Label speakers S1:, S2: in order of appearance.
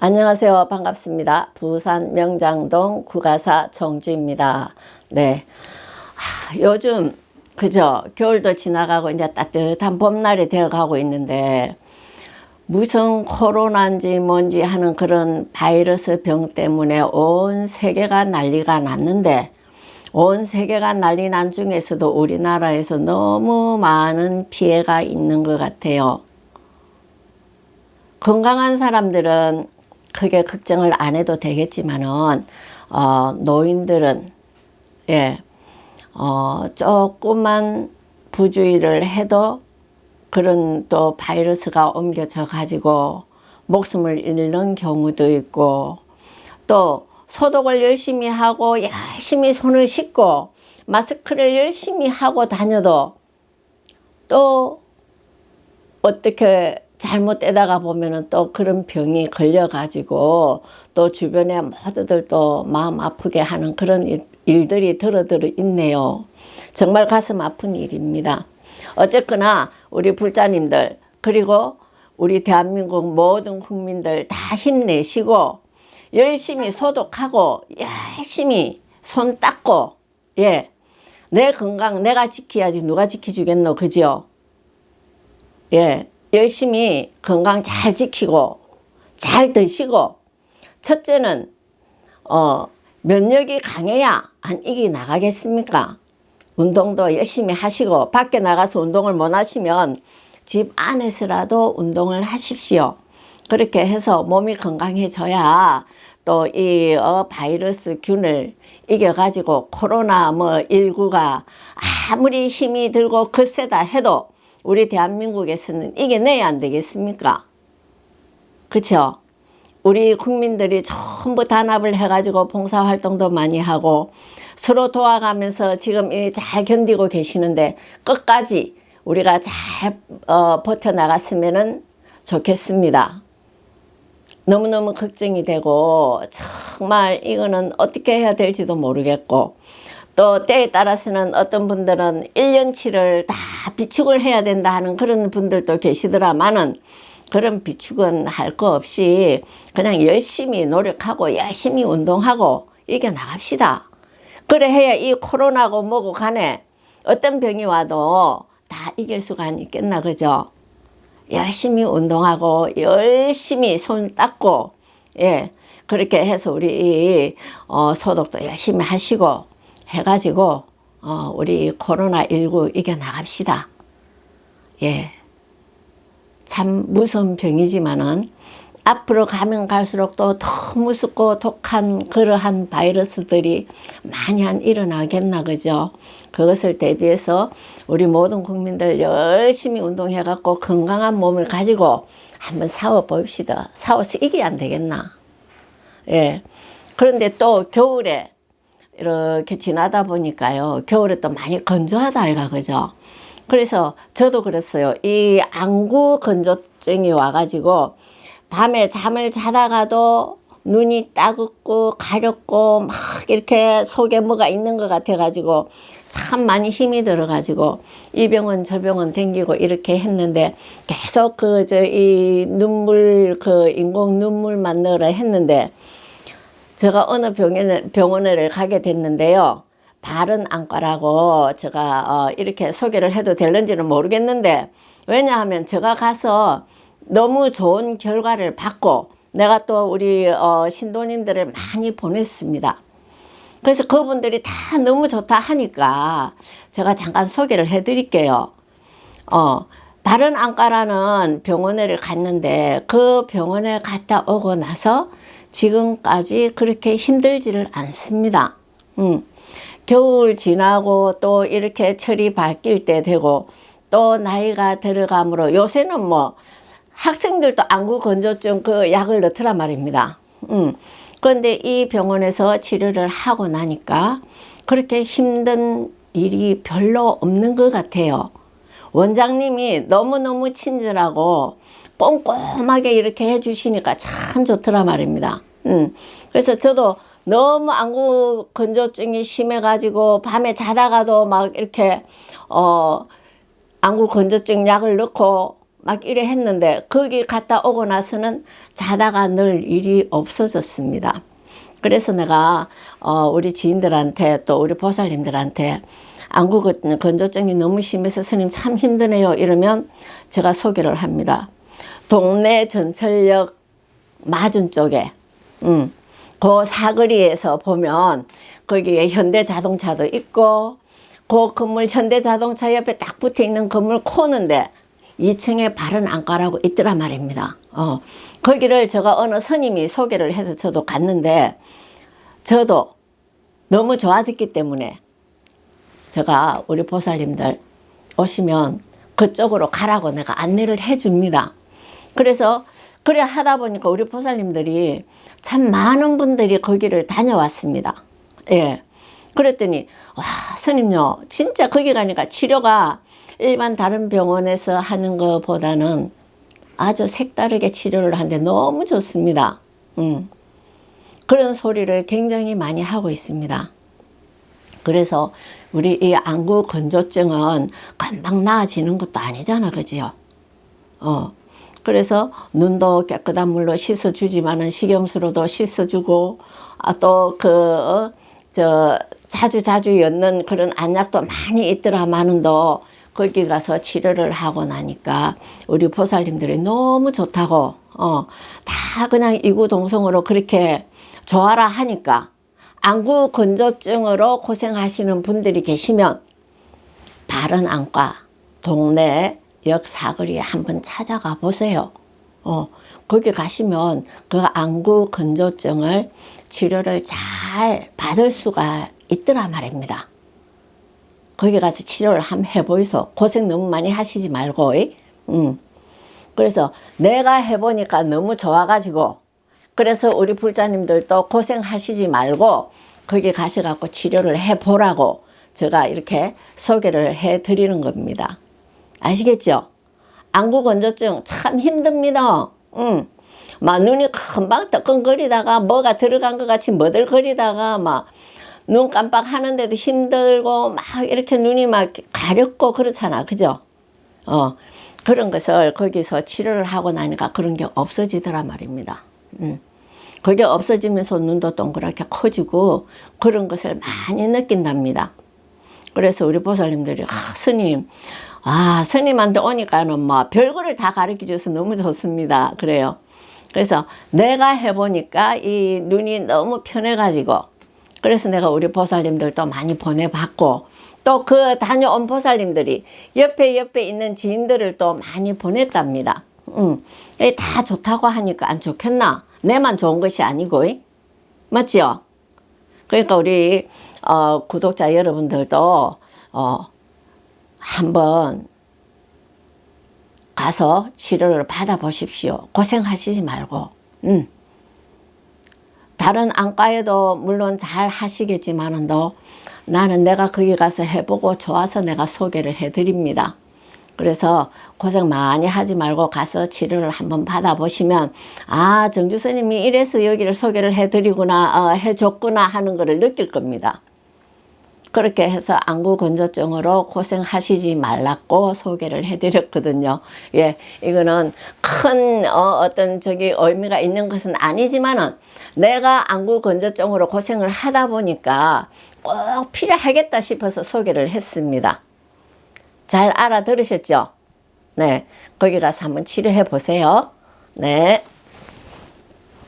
S1: 안녕하세요. 반갑습니다. 부산 명장동 구가사 정주입니다. 네. 하, 요즘, 그죠? 겨울도 지나가고 이제 따뜻한 봄날이 되어 가고 있는데, 무슨 코로나인지 뭔지 하는 그런 바이러스 병 때문에 온 세계가 난리가 났는데, 온 세계가 난리 난 중에서도 우리나라에서 너무 많은 피해가 있는 것 같아요. 건강한 사람들은 크게 걱정을 안 해도 되겠지만은 어, 노인들은 예, 어, 조금만 부주의를 해도 그런 또 바이러스가 옮겨져 가지고 목숨을 잃는 경우도 있고 또 소독을 열심히 하고 열심히 손을 씻고 마스크를 열심히 하고 다녀도 또 어떻게 잘못되다가 보면은 또 그런 병이 걸려가지고 또 주변에 모두들 또 마음 아프게 하는 그런 일, 일들이 들어들어 있네요. 정말 가슴 아픈 일입니다. 어쨌거나 우리 불자님들 그리고 우리 대한민국 모든 국민들 다 힘내시고 열심히 소독하고 열심히 손 닦고 예. 내 건강 내가 지켜야지 누가 지켜주겠노 그죠? 예. 열심히 건강 잘 지키고 잘 드시고 첫째는 어 면역이 강해야 안 이기 나가겠습니까? 운동도 열심히 하시고 밖에 나가서 운동을 못 하시면 집 안에서라도 운동을 하십시오. 그렇게 해서 몸이 건강해져야 또이 어, 바이러스 균을 이겨가지고 코로나 뭐 19가 아무리 힘이 들고 거세다 해도 우리 대한민국에서는 이겨내야 안 되겠습니까? 그쵸? 우리 국민들이 전부 단합을 해가지고 봉사활동도 많이 하고 서로 도와가면서 지금 잘 견디고 계시는데 끝까지 우리가 잘 어, 버텨나갔으면 좋겠습니다. 너무너무 걱정이 되고 정말 이거는 어떻게 해야 될지도 모르겠고 또 때에 따라서는 어떤 분들은 1년치를 다 비축을 해야 된다 하는 그런 분들도 계시더라마는 그런 비축은 할 거 없이 그냥 열심히 노력하고 열심히 운동하고 이겨 나갑시다. 그래 해야 이 코로나고 뭐고 간에 어떤 병이 와도 다 이길 수가 있겠나 그죠? 열심히 운동하고 열심히 손 닦고 예 그렇게 해서 우리 어, 소독도 열심히 하시고 해가지고 어, 우리 코로나 19 이겨 나갑시다. 예. 참 무서운 병이지만은 앞으로 가면 갈수록 또 더 무섭고 독한 그러한 바이러스들이 많이 안 일어나겠나 그죠? 그것을 대비해서 우리 모든 국민들 열심히 운동해 갖고 건강한 몸을 가지고 한번 싸워 봅시다. 싸워서 이게 안 되겠나? 예. 그런데 또 겨울에 이렇게 지나다 보니까요. 겨울에 또 많이 건조하다 아이가 그죠? 그래서 저도 그랬어요. 이 안구 건조증이 와가지고 밤에 잠을 자다가도 눈이 따갑고 가렵고 막 이렇게 속에 뭐가 있는 것 같아가지고 참 많이 힘이 들어가지고 이 병원 저 병원 댕기고 이렇게 했는데 계속 그 저 이 눈물 그 인공 눈물만 넣으라 했는데 제가 어느 병원에, 병원을 가게 됐는데요. 바른 안과라고 제가 어, 이렇게 소개를 해도 될는지는 모르겠는데 왜냐하면 제가 가서 너무 좋은 결과를 받고 내가 또 우리 어, 신도님들을 많이 보냈습니다. 그래서 그분들이 다 너무 좋다 하니까 제가 잠깐 소개를 해드릴게요. 어, 바른 안과라는 병원을 갔는데 그 병원에 갔다 오고 나서 지금까지 그렇게 힘들지를 않습니다. 음. 겨울 지나고 또 이렇게 철이 바뀔 때 되고 또 나이가 들어가므로 요새는 뭐 학생들도 안구 건조증 그 약을 넣더라 말입니다. 음. 그런데 이 병원에서 치료를 하고 나니까 그렇게 힘든 일이 별로 없는 것 같아요. 원장님이 너무너무 친절하고 꼼꼼하게 이렇게 해주시니까 참 좋더라 말입니다. 음. 그래서 저도 너무 안구 건조증이 심해가지고 밤에 자다가도 막 이렇게 어 안구 건조증 약을 넣고 막 이래 했는데 거기 갔다 오고 나서는 자다가 늘 일이 없어졌습니다. 그래서 내가 어, 우리 지인들한테 또 우리 보살님들한테 안구 건- 건조증이 너무 심해서 스님 참 힘드네요 이러면 제가 소개를 합니다. 동네 전철역 맞은 쪽에 음, 그 사거리에서 보면 거기에 현대자동차도 있고 그 건물 현대자동차 옆에 딱 붙어 있는 건물 코는데 2층에 바른 안과라고 있더라 말입니다. 어, 거기를 제가 어느 스님이 소개를 해서 저도 갔는데 저도 너무 좋아졌기 때문에 제가 우리 보살님들 오시면 그쪽으로 가라고 내가 안내를 해줍니다. 그래서 그래 하다 보니까 우리 보살님들이 참 많은 분들이 거기를 다녀왔습니다. 예. 그랬더니 와 스님요 진짜 거기 가니까 치료가 일반 다른 병원에서 하는 것보다는 아주 색다르게 치료를 하는데 너무 좋습니다. 음. 그런 소리를 굉장히 많이 하고 있습니다. 그래서 우리 이 안구 건조증은 금방 나아지는 것도 아니잖아, 그지요? 어. 그래서 눈도 깨끗한 물로 씻어주지만은 식염수로도 씻어주고, 아, 또 그, 어, 저, 자주 자주 였는 그런 안약도 많이 있더라마는도 거기 가서 치료를 하고 나니까 우리 보살님들이 너무 좋다고, 어, 다 그냥 이구동성으로 그렇게 좋아라 하니까 안구 건조증으로 고생하시는 분들이 계시면 바른 안과 동네 역 사거리에 한번 찾아가 보세요. 어, 거기 가시면 그 안구 건조증을 치료를 잘 받을 수가 있더라 말입니다. 거기 가서 치료를 한번 해보이소. 고생 너무 많이 하시지 말고. 이? 음. 그래서 내가 해보니까 너무 좋아가지고 그래서 우리 불자님들도 고생하시지 말고 거기 가셔갖고 치료를 해보라고 제가 이렇게 소개를 해드리는 겁니다. 아시겠죠? 안구 건조증 참 힘듭니다. 응. 막 눈이 금방 뜨끈거리다가 뭐가 들어간 것 같이 머들거리다가 막 눈 깜빡하는데도 힘들고 막 이렇게 눈이 막 가렵고 그렇잖아. 그죠? 어. 그런 것을 거기서 치료를 하고 나니까 그런 게 없어지더라 말입니다. 음. 그게 없어지면서 눈도 동그랗게 커지고 그런 것을 많이 느낀답니다. 그래서 우리 보살님들이 아, 스님, 아 스님한테 오니까는 뭐 별거를 다 가르쳐 줘서 너무 좋습니다. 그래요. 그래서 내가 해보니까 이 눈이 너무 편해가지고 그래서 내가 우리 보살님들도 많이 보내봤고 또 그 다녀온 보살님들이 옆에 옆에 있는 지인들을 또 많이 보냈답니다. 음, 이다 좋다고 하니까 안 좋겠나? 내만 좋은 것이 아니고, 이? 맞지요? 그러니까 우리 어, 구독자 여러분들도 어, 한번 가서 치료를 받아보십시오. 고생하시지 말고. 음. 다른 안과에도 물론 잘 하시겠지만은도 나는 내가 거기 가서 해보고 좋아서 내가 소개를 해드립니다. 그래서 고생 많이 하지 말고 가서 치료를 한번 받아보시면 아 정주 스님이 이래서 여기를 소개를 해드리구나 어, 해줬구나 하는 것을 느낄 겁니다. 그렇게 해서 안구 건조증으로 고생하시지 말라고 소개를 해드렸거든요. 예, 이거는 큰 어, 어떤 저기 의미가 있는 것은 아니지만은 내가 안구 건조증으로 고생을 하다 보니까 꼭 필요하겠다 싶어서 소개를 했습니다. 잘 알아들으셨죠? 네, 거기 가서 한번 치료해 보세요. 네.